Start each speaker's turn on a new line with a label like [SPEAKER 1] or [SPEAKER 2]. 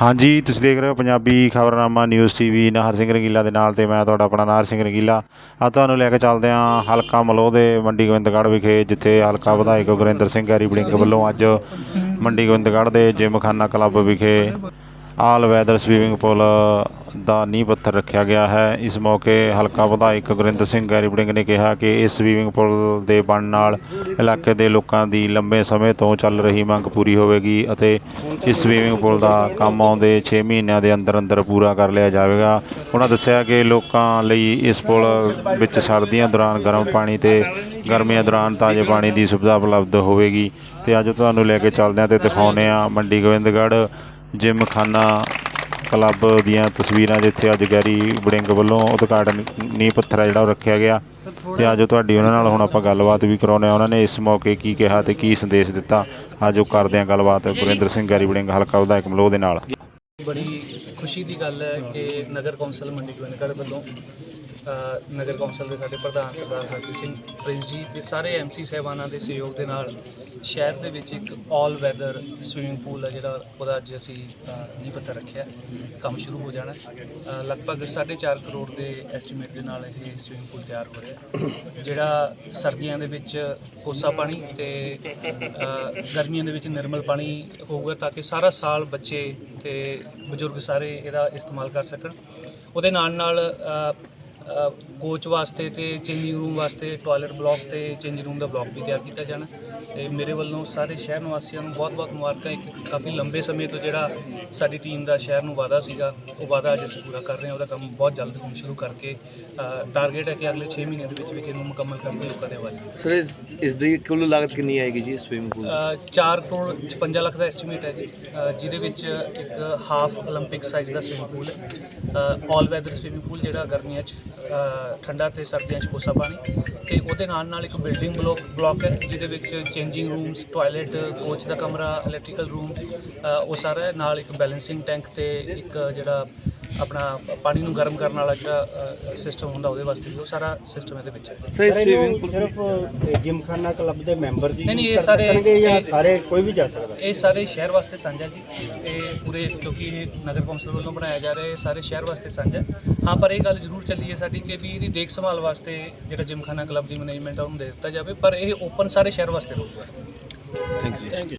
[SPEAKER 1] ਹਾਂਜੀ, ਤੁਸੀਂ ਦੇਖ ਰਹੇ ਹੋ ਪੰਜਾਬੀ ਖਬਰਨਾਮਾ, ਨਿਊਜ਼ ਟੀਵੀ, ਨਾਹਰ ਸਿੰਘ ਰੰਗੀਲਾ ਦੇ ਨਾਲ ਤੇ ਮੈਂ ਤੁਹਾਡਾ ਆਪਣਾ ਨਾਹਰ ਸਿੰਘ ਰੰਗੀਲਾ। ਆ ਤੁਹਾਨੂੰ ਲੈ ਕੇ ਚੱਲਦੇ ਹਾਂ ਹਲਕਾ ਮਲੋਹ ਦੇ ਮੰਡੀ ਗੋਬਿੰਦਗੜ੍ਹ ਵਿਖੇ, ਜਿੱਥੇ ਹਲਕਾ ਵਿਧਾਇਕ ਗੁਰਿੰਦਰ ਸਿੰਘ ਗੈਰੀ ਬੜਿੰਗ ਵੱਲੋਂ ਅੱਜ ਮੰਡੀ ਗੋਬਿੰਦਗੜ੍ਹ ਦੇ ਜਿਮਖਾਨਾ ਕਲੱਬ ਵਿਖੇ ਆਲ ਵੈਦਰ ਸਵੀਮਿੰਗ ਪੂਲ ਦਾ ਨੀਂਹ ਪੱਥਰ ਰੱਖਿਆ ਗਿਆ ਹੈ। ਇਸ ਮੌਕੇ ਹਲਕਾ ਵਿਧਾਇਕ ਗੁਰਿੰਦਰ ਸਿੰਘ ਗੈਰੀਬੜਿੰਗ ਨੇ ਕਿਹਾ ਕਿ ਇਸ ਸਵੀਮਿੰਗ ਪੂਲ ਦੇ ਬਣਨ ਨਾਲ ਇਲਾਕੇ ਦੇ ਲੋਕਾਂ ਦੀ ਲੰਬੇ ਸਮੇਂ ਤੋਂ ਚੱਲ ਰਹੀ ਮੰਗ ਪੂਰੀ ਹੋਵੇਗੀ ਅਤੇ ਇਸ ਸਵੀਮਿੰਗ ਪੂਲ ਦਾ ਕੰਮ ਆਉਂਦੇ 6 ਮਹੀਨਿਆਂ ਦੇ ਅੰਦਰ ਅੰਦਰ ਪੂਰਾ ਕਰ ਲਿਆ ਜਾਵੇਗਾ। ਉਹਨਾਂ ਦੱਸਿਆ ਕਿ ਲੋਕਾਂ ਲਈ ਇਸ ਪੁਲ ਵਿੱਚ ਸਰਦੀਆਂ ਦੌਰਾਨ ਗਰਮ ਪਾਣੀ ਤੇ ਗਰਮੀਆਂ ਦੌਰਾਨ ਤਾਜ਼ੇ ਪਾਣੀ ਦੀ ਸੁਵਿਧਾ ਉਪਲਬਧ ਹੋਵੇਗੀ। ਤੇ ਅੱਜ ਤੁਹਾਨੂੰ ਲੈ ਕੇ ਚੱਲਦੇ ਹਾਂ ਤੇ ਦਿਖਾਉਂਦੇ ਹਾਂ ਮੰਡੀ ਗੋਬਿੰਦਗੜ੍ਹ ਜਿਮਖਾਨਾ ਕਲੱਬ ਦੀਆਂ ਤਸਵੀਰਾਂ ਜਿੱਥੇ ਅੱਜ ਗੈਰੀ ਬੜਿੰਗ ਵੱਲੋਂ ਉਦਘਾਟਨ ਨੀਂਹ ਪੱਥਰ ਆ ਜਿਹੜਾ ਉਹ ਰੱਖਿਆ ਗਿਆ ਤੇ ਅੱਜ ਤੁਹਾਡੀ ਉਹਨਾਂ ਨਾਲ ਹੁਣ ਆਪਾਂ ਗੱਲਬਾਤ ਵੀ ਕਰਾਉਂਦੇ ਹਾਂ। ਉਹਨਾਂ ਨੇ ਇਸ ਮੌਕੇ ਕੀ ਕਿਹਾ ਤੇ ਕੀ ਸੰਦੇਸ਼ ਦਿੱਤਾ? ਅੱਜ ਉਹ ਕਰਦੇ ਹਾਂ ਗੱਲਬਾਤ। ਗੁਰਿੰਦਰ ਸਿੰਘ ਗੈਰੀ ਬੜਿੰਗ ਹਲਕਾ ਵਿਧਾਇਕ ਮਲੋਹ ਦੇ ਨਾਲ।
[SPEAKER 2] ਬੜੀ ਖੁਸ਼ੀ ਦੀ ਗੱਲ ਹੈ ਕਿ ਨਗਰ ਕੌਂਸਲ ਮੰਡੀ ਗੋਬਿੰਦਗੜ੍ਹ ਵੱਲੋਂ ਨਗਰ ਕੌਂਸਲ ਦੇ ਸਾਡੇ ਪ੍ਰਧਾਨ ਸਰਦਾਰ ਹਰਪ੍ਰੀਤ ਸਿੰਘ ਪ੍ਰਿੰਸ ਜੀ ਤੇ ਸਾਰੇ ਐਮਸੀ ਸਹਿਬਾਨਾਂ ਦੇ ਸਹਿਯੋਗ ਦੇ ਨਾਲ ਸ਼ਹਿਰ ਦੇ ਵਿੱਚ ਇੱਕ ਆਲ ਵੈਦਰ ਸਵਿਮਿੰਗ ਪੂਲ ਹੈ ਜਿਹੜਾ ਉਹਦਾ ਅੱਜ ਅਸੀਂ ਨੀਂਹ ਪੱਥਰ ਰੱਖਿਆ। ਕੰਮ ਸ਼ੁਰੂ ਹੋ ਜਾਣਾ। ਹੈ। ਅ, ਲਗਭਗ 4.5 ਕਰੋੜ ਦੇ ਐਸਟੀਮੇਟ ਦੇ ਨਾਲ ਇਹ ਸਵਿਮਿੰਗ ਪੂਲ ਤਿਆਰ ਹੋ ਰਿਹਾ। ਜਿਹੜਾ ਸਰਦੀਆਂ ਦੇ ਵਿੱਚ ਕੋਸਾ ਪਾਣੀ ਤੇ ਗਰਮੀਆਂ ਦੇ ਵਿੱਚ ਨਿਰਮਲ ਪਾਣੀ ਹੋਊਗਾ ਤਾਂ ਕਿ ਸਾਰਾ ਸਾਲ ਬੱਚੇ ਤੇ ਬਜ਼ੁਰਗ ਸਾਰੇ ਇਹਦਾ ਇਸਤੇਮਾਲ ਕਰ ਸਕਣ। ਉਹਦੇ ਨਾਲ ਨਾਲ ਕੋਚ ਵਾਸਤੇ ਤੇ ਚੇਂਜਿੰਗ ਰੂਮ ਵਾਸਤੇ ਟਾਇਲਟ ਬਲਾਕ ਤੇ ਚੇਂਜਿੰਗ ਰੂਮ ਦਾ ਬਲਾਕ ਵੀ ਤਿਆਰ ਕੀਤਾ ਜਾਣਾ ਤੇ ਮੇਰੇ ਵੱਲੋਂ ਸਾਰੇ ਸ਼ਹਿਰ ਨਿਵਾਸੀਆਂ ਨੂੰ ਬਹੁਤ-ਬਹੁਤ ਮੁਬਾਰਕਾਂ ਇੱਕ ਕਾਫੀ ਲੰਬੇ ਸਮੇਂ ਤੋਂ ਜਿਹੜਾ ਸਾਡੀ ਟੀਮ ਦਾ ਸ਼ਹਿਰ ਨੂੰ ਵਾਅਦਾ ਸੀਗਾ ਉਹ ਵਾਅਦਾ ਅੱਜ ਅਸੀਂ ਪੂਰਾ ਕਰ ਰਹੇ ਹਾਂ ਉਹਦਾ ਕੰਮ ਬਹੁਤ ਜਲਦ ਹੁਣ ਸ਼ੁਰੂ ਕਰਕੇ ਟਾਰਗੇਟ ਹੈ ਕਿ ਅਗਲੇ 6 ਮਹੀਨਿਆਂ ਦੇ ਵਿੱਚ ਵਿੱਚ ਇਹਨੂੰ ਮੁਕੰਮਲ ਕਰਕੇ ਲੋਕਾਂ ਦੇ ਹਵਾਲੇ
[SPEAKER 3] ਸਰ ਇਸ ਇਸ ਦੀ ਕੁੱਲ ਲਾਗਤ ਕਿੰਨੀ ਆਏਗੀ ਜੀ ਸਵਿਮਿੰਗ ਪੂਲ
[SPEAKER 2] ਅ, ਚਾਰ ਕਰੋੜ 56 ਲੱਖ ਦਾ ਐਸਟੀਮੇਟ ਹੈ ਜੀ ਅ, ਜਿਹਦੇ ਵਿੱਚ ਇੱਕ ਹਾਫ 올림픽 ਸਾਈਜ਼ ਦਾ ਸਵਿਮਿੰਗ ਪੂਲ ਹੈ ਆਲ ਵੈਦਰ ਸਵਿਮਿੰਗ ਪੂਲ ਜਿਹੜਾ ਗਰਮੀਆਂ 'ਚ ਅ, ਠੰਡਾ ਤੇ ਸਰਦੀਆਂ 'ਚ ਕੋਸਾ ਪਾਣੀ ਤੇ ਉਹਦੇ ਨਾਲ ਨਾਲ ਇੱਕ ਬਿਲਡਿੰਗ ਬਲੋਕ ਬਲਾਕ ਹੈ, ਜਿਹਦੇ ਵਿੱਚ ਚੇਂਜਿੰਗ ਰੂਮਸ, ਟਾਇਲਟ, ਕੋਚ ਦਾ ਕਮਰਾ ਇਲੈਕਟ੍ਰੀਕਲ ਰੂਮ ਉਹ ਸਾਰਾ ਹੈ, ਨਾਲ ਇੱਕ ਬੈਲੈਂਸਿੰਗ ਟੈਂਕ ਤੇ ਇੱਕ ਜਿਹੜਾ ਆਪਣਾ ਪਾਣੀ ਨੂੰ ਗਰਮ ਕਰਨ ਵਾਲਾ ਜਿਹੜਾ ਸਿਸਟਮ ਹੁੰਦਾ ਉਹਦੇ ਵਾਸਤੇ ਵੀ ਉਹ ਸਾਰਾ ਸਿਸਟਮ ਇਹਦੇ ਵਿੱਚ ਹੈ।
[SPEAKER 3] ਸਵਿਮਿੰਗ ਪੂਲ
[SPEAKER 4] ਸਿਰਫ ਜਿਮਖਾਨਾ ਕਲੱਬ ਦੇ ਮੈਂਬਰ ਜੀ
[SPEAKER 2] ਨਹੀਂ, ਇਹ ਸਾਰੇ-
[SPEAKER 4] ਜਾਂ
[SPEAKER 2] ਇਹ-
[SPEAKER 4] ਸਾਰੇ ਕੋਈ ਵੀ ਜਾ ਸਕਦਾ?
[SPEAKER 2] ਇਹ ਸਾਰੇ ਸ਼ਹਿਰ ਵਾਸਤੇ ਸਾਂਝਾ ਜੀ। ਤੇ ਪੂਰੇ ਕਿਉਂਕਿ ਇਹ ਨਗਰ ਕੌਂਸਲ ਵੱਲੋਂ ਬਣਾਇਆ ਜਾ ਰਿਹਾ ਹੈ ਇਹ ਸਾਰੇ ਸ਼ਹਿਰ ਵਾਸਤੇ ਸਾਂਝਾ ਹੈ। ਹਾਂ ਪਰ ਇਹ ਗੱਲ ਜ਼ਰੂਰ ਚੱਲੀ ਹੈ ਸਾਡੀ ਕਿ ਵੀ ਇਹਦੀ ਦੇਖ ਸੰਭਾਲ ਵਾਸਤੇ ਜਿਹੜਾ ਜਿਮਖਾਨਾ ਕਲੱਬ ਦੀ ਮੈਨੇਜਮੈਂਟ ਆ ਉਹਨੂੰ ਦੇ ਦਿੱਤਾ ਜਾਵੇ ਪਰ ਇਹ ਓਪਨ ਸਾਰੇ ਸ਼ਹਿਰ ਵਾਸਤੇ ਰਹੂਗਾ।
[SPEAKER 3] Thank you